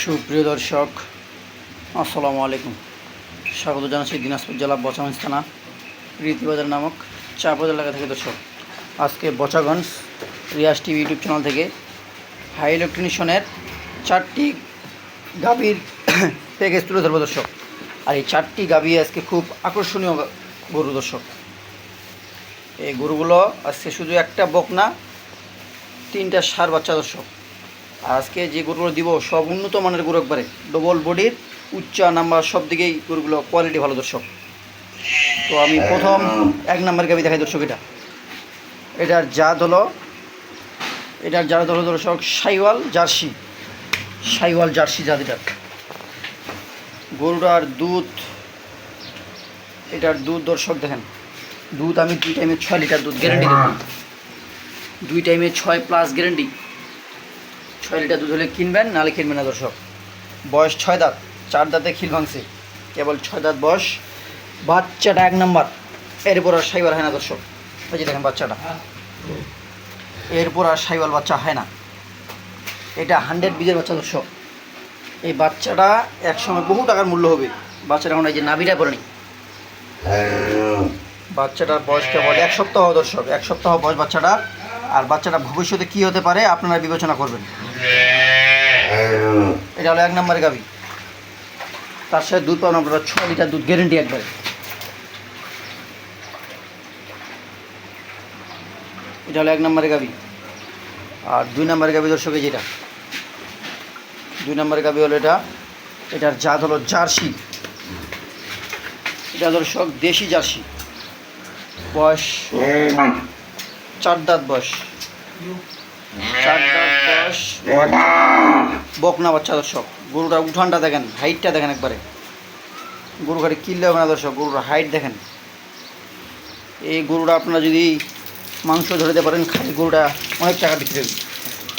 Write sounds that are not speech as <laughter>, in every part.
সুপ্রিয় দর্শক, আসসালামু আলাইকুম। স্বাগত জানাচ্ছি দিনাজপুর জেলা বচাগঞ্জ থানা, রীতিবাজার নামক চাপাদ এলাকা থেকে। দর্শক, আজকে Bochaganj Riaz TV YouTube channel থেকে হাই ইলেকট্রনিশনের চারটি গাভীর <coughs> প্যাকেজ তুলে ধরবো দর্শক। আর এই চারটি গাভী আজকে খুব আকর্ষণীয় গরু দর্শক। এই গরুগুলো আজকে শুধু একটা বকনা, তিনটা সার বাচ্চা দর্শক। আজকে যে গরুগুলো দিব, সব উন্নত মানের গরু একবারে। ডবল বডির উচ্চা নাম্বার সব দিকেই গরুগুলো কোয়ালিটি ভালো দর্শক। তো আমি প্রথম এক নাম্বার গাবি দেখাই দর্শক এটা। এটার জাত হলো, এটার জাত হলো দর্শক সাইওয়াল জার্সি। সাইওয়াল জার্সি জাত এটার গরুটার দুধ, এটার দুধ দর্শক দেখেন। দুধ আমি দুই টাইমে ছয় লিটার দুধ গ্যারেন্টি দেবো। দুই টাইমে ছয় প্লাস গ্যারেন্টি ছয় লিটার দুধ হলে কিনবেন, নাহলে কিনবেন না দর্শক। বয়স ছয় দাঁত, চার দাঁতে খিল ভাঙছে। কেবল ছয় দাঁত বয়স। বাচ্চাটা এক নম্বর। এরপর আর সাইবার হয় না দর্শক। এই যে দেখেন বাচ্চাটা। এরপর আর সাইবাল বাচ্চা হয় না। এটা হান্ড্রেড বীজের বাচ্চা দর্শক। এই বাচ্চাটা একসময় বহু টাকার মূল্য হবে। বাচ্চাটা এখন এই যে নাভিটা পড়েনি বাচ্চাটার বয়স কেবল এক সপ্তাহ দর্শক। এক সপ্তাহ বয়স বাচ্চাটার। আর বাচ্চাটা ভবিষ্যতে কী হতে পারে আপনারা বিবেচনা করবেন। এটা হলো এক নম্বরের গাবি। তার সাথে দুধ পাবেন আপনারা ছ লিটার দুধ গ্যারেন্টি একবারে। এটা হলো এক নম্বরের গাবি। আর দুই নম্বরের গাবি দর্শকে যেটা দুই নম্বরের গাবি হলো এটা। এটার জাত হলো জার্সি। এটা দর্শক দেশি জার্সি। বয়স চার দাঁত বয়স চার দাঁত বয়স। বকনা বাচ্চা দর্শক গরুটার উঠানটা দেখেন, হাইটটা দেখেন একবারে। গরু গাড়ি কিনলে হবে না দর্শক, গরুর হাইট দেখেন। এই গরুটা আপনারা যদি মাংস ধরে দিতে পারেন, খালি গরুটা অনেক টাকা বিক্রি হবে।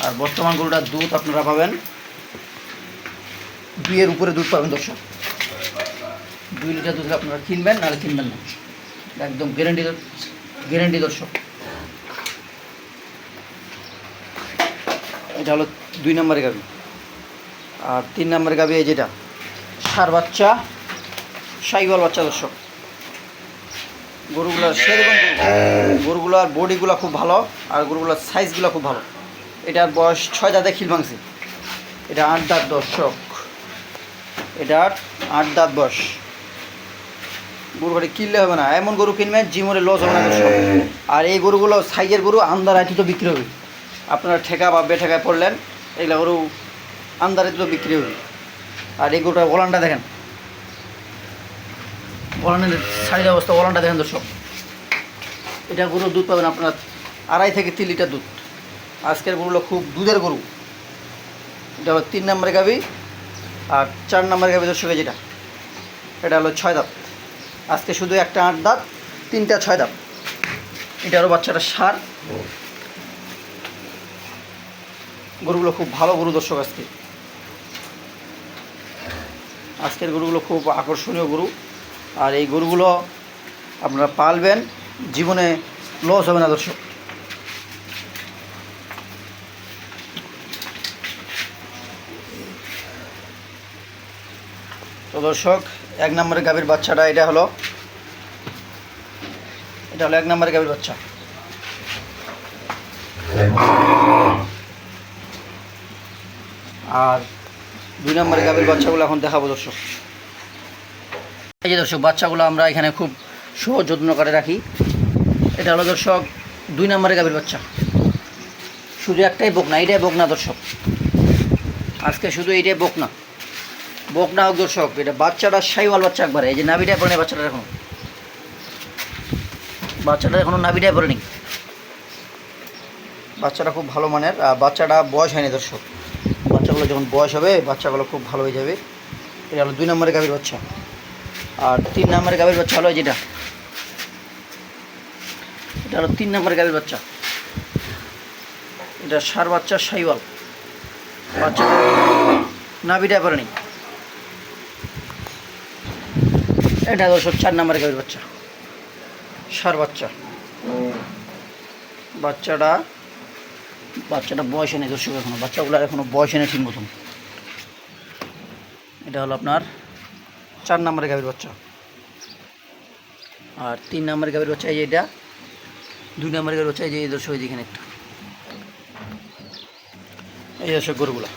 আর বর্তমান গরুটার দুধ আপনারা পাবেন, দুইয়ের উপরে দুধ পাবেন দর্শক। দুই লিটার দুধ আপনারা কিনবেন, নাহলে কিনবেন না। একদম গ্যারেন্টি গ্যারেন্টি দর্শক। এটা হলো দুই নম্বরের গাবি। আর তিন নম্বরের গাবি এই যেটা, সার বাচ্চা সাইবল বাচ্চা দর্শক। গরুগুলোর সেরকম গরু। গরুগুলোর বডিগুলো খুব ভালো, আর গরুগুলোর সাইজগুলো খুব ভালো। এটার বয়স ছয় দাঁতে খিল ভাঙছে। এটা আট দাঁত দর্শক। এটা আট দাঁত বয়স। গরু গাড়ি কিনলে হবে না। এমন গরু কিনবেন জীবনে লস হবে না। আর এই গরুগুলো সাইজের গরু, আন্দার আইটি তো বিক্রি হবে। আপনারা ঠেকা বা বেঠেকায় পড়লেন এগুলো গরু আন্দারে তো বিক্রি হবে আর এই গরুটা ওলানটা দেখেন। ওলানের শাড়ির অবস্থা ওলানটা দেখেন দর্শক। এটা গরুর দুধ পাবেন আপনার আড়াই থেকে তিন লিটার দুধ। আজকের গরুগুলো খুব দুধের গরু। এটা হলো তিন নম্বরের গাবি আর চার নম্বরের গাবি দর্শকে যেটা। এটা হলো ছয় দাঁত। আজকে শুধু একটা আট দাঁত, তিনটা ছয় দাঁত। এটা আরও বাচ্চাটা সার। গরুগুলো খুব ভালো গরু দর্শক আজকে। আজকের গরুগুলো খুব আকর্ষণীয় গরু। আর এই গরুগুলো আপনারা পালবেন, জীবনে লস হবে না দর্শক। তো দর্শক, এক নম্বরের গাভীর বাচ্চাটা এটা হলো এটা হলো এক নম্বরের গাভীর বাচ্চা। আর দুই নম্বরের গাভীর বাচ্চাগুলো এখন দেখাবো দর্শক। এই যে দর্শক, বাচ্চাগুলো আমরা এখানে খুব সহজ যত্ন করে রাখি। এটা হলো দর্শক, দুই নম্বরের গাভীর বাচ্চা। শুধু একটাই বকনা এটাই বকনা দর্শক। আজকে শুধু এইটাই বকনা বকনা হোক দর্শক, এটা বাচ্চাটা সাইওয়াল বাচ্চা একবারে, এই যে নাভিটায় পড়ে বাচ্চাটা এখন। বাচ্চাটা এখনও নাভিটায় পড়েনি বাচ্চাটা খুব ভালো মানের বাচ্চাটা বয়স হয়নি দর্শক। বাচ্চাগুলো যখন বয়স হবে, বাচ্চাগুলো খুব ভালো হয়ে যাবে। এটা হলো দুই নম্বরের গাভীর বাচ্চা। আর তিন নম্বরের গাভীর বাচ্চা হলো যেটা। এটা হলো তিন নম্বরের গাভীর বাচ্চা। এটা সার বাচ্চা সাইওয়াল। বাচ্চা নাভিটা পড়েনি এটা দর্শক চার নম্বরের গাভীর বাচ্চা। সার বাচ্চা। বাচ্চাটা বাচ্চাটা বয়সে নেই দর্শক, এখনও। বাচ্চাগুলো এখনও বয়সে নেই ঠিক মতন। এটা হলো আপনার চার নম্বরের গাভীর বাচ্চা। আর তিন নম্বরের গাভীর বাচ্চা এই যে এটা। দুই নম্বরের গাভীর বাচ্চা এই যে এই দর্শক এখানে একটু। এই দর্শক, গরুগুলা।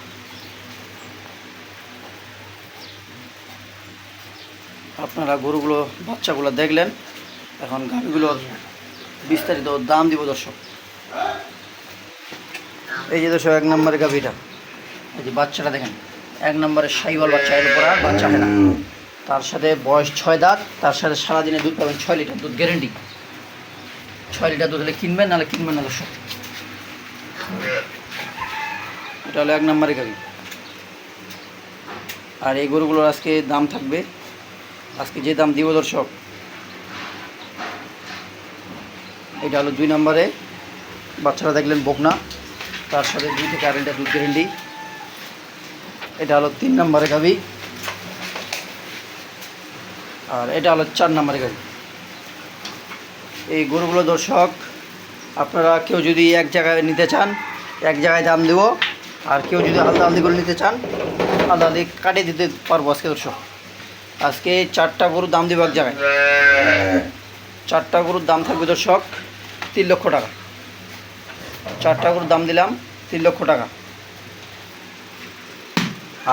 আপনারা গরুগুলো, বাচ্চাগুলো দেখলেন, এখন গাভীগুলোর বিস্তারিত দাম দিব দর্শক। এই যে দর্শক, এক নম্বরের গাভীটা। এই যে বাচ্চাটা দেখেন, এক নম্বরের সাইওয়াল বাচ্চা, এর উপর বাচ্চা হয় না। তার সাথে বয়স ছয় দাঁত, তার সাথে সারাদিনে দুধ পাবেন ছয় লিটার দুধ গ্যারেন্টি ছয় লিটার দুধ হলে কিনবেন, নাহলে কিনবেন না দর্শক। এটা হলো এক নম্বরের গাভী। আর এই গরুগুলোর আজকে দাম থাকবে, আজকে যে দাম দিব দর্শক, এটা হলো দুই নম্বরে। বাচ্চারা দেখলেন বকনা। তার সাথে দুই থেকে আড়াইটা দুধ গ্যারেন্টি। এটা হলো তিন নম্বরে গাভি। আর এটা হলো চার নম্বরে গাভি। এই গরুগুলো দর্শক, আপনারা কেউ যদি এক জায়গায় নিতে চান, এক জায়গায় দাম দেব। আর কেউ যদি আলাদা আলাদা করে নিতে চান, আলাদা আলাদা কাটিয়ে দিতে পারব আজকে দর্শক। আজকে চারটা গরুর দাম দেবো এক জায়গায়। চারটা গরুর দাম থাকবে দর্শক, তিন লক্ষ টাকা। চারটা গরুর দাম দিলাম, তিন লক্ষ টাকা।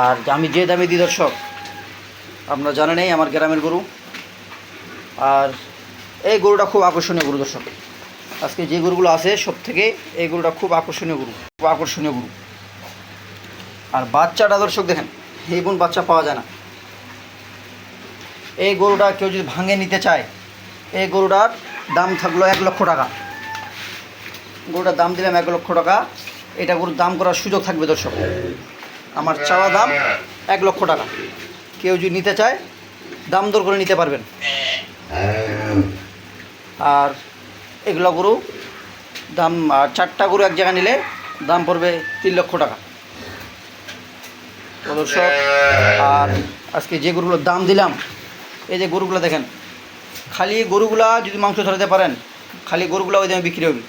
আর আমি যে দামে দিই দর্শক, আপনারা জানেনই আমার গ্রামের গরু। আর এই গরুটা খুব আকর্ষণীয় গরু দর্শক। আজকে যে গরুগুলো আছে সব থেকে এই গরুটা খুব আকর্ষণীয় গরু, খুব আকর্ষণীয় গরু। আর বাচ্চাটা দর্শক দেখেন, এই বোন বাচ্চা পাওয়া যায় না। এই গরুটা কেউ যদি ভাঙে নিতে চায়, এই গরুটার দাম থাকল এক লক্ষ টাকা। গরুটার দাম দিলাম এক লক্ষ টাকা। এটা গরুর দাম করার সুযোগ থাকবে, দর্শক। আমার চাওয়া দাম এক লক্ষ টাকা। কেউ যদি নিতে চায়, দাম দর করে নিতে পারবেন। আর এগুলো গরু, দাম, আর চারটা গরু এক জায়গায় নিলে দাম পড়বে তিন লক্ষ টাকা। তো দর্শক, আর আজকে যে গরুগুলোর দাম দিলাম, এই যে গরুগুলো দেখেন, খালি গরুগুলা যদি মাংস ধরাতে পারেন, খালি গরুগুলো ওই দামে বিক্রি হবে।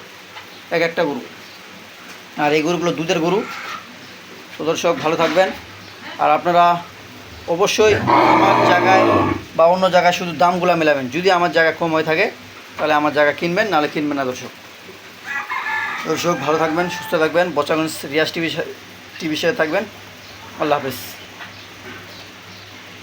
এক একটা গরু। আর এই গরুগুলো দুধের গরু। তো ভালো থাকবেন। আর আপনারা অবশ্যই আমার জায়গায় বা অন্য জায়গায় শুধু দামগুলো মেলাবেন। যদি আমার জায়গা কম হয়ে থাকে, তাহলে আমার জায়গা কিনবেন, নাহলে কিনবেন না দর্শক। দর্শক, ভালো থাকবেন, সুস্থ থাকবেন। বচাগঞ্জ রিয়াজ টিভি টিভির সাথে থাকবেন। আল্লাহ হাফেজ।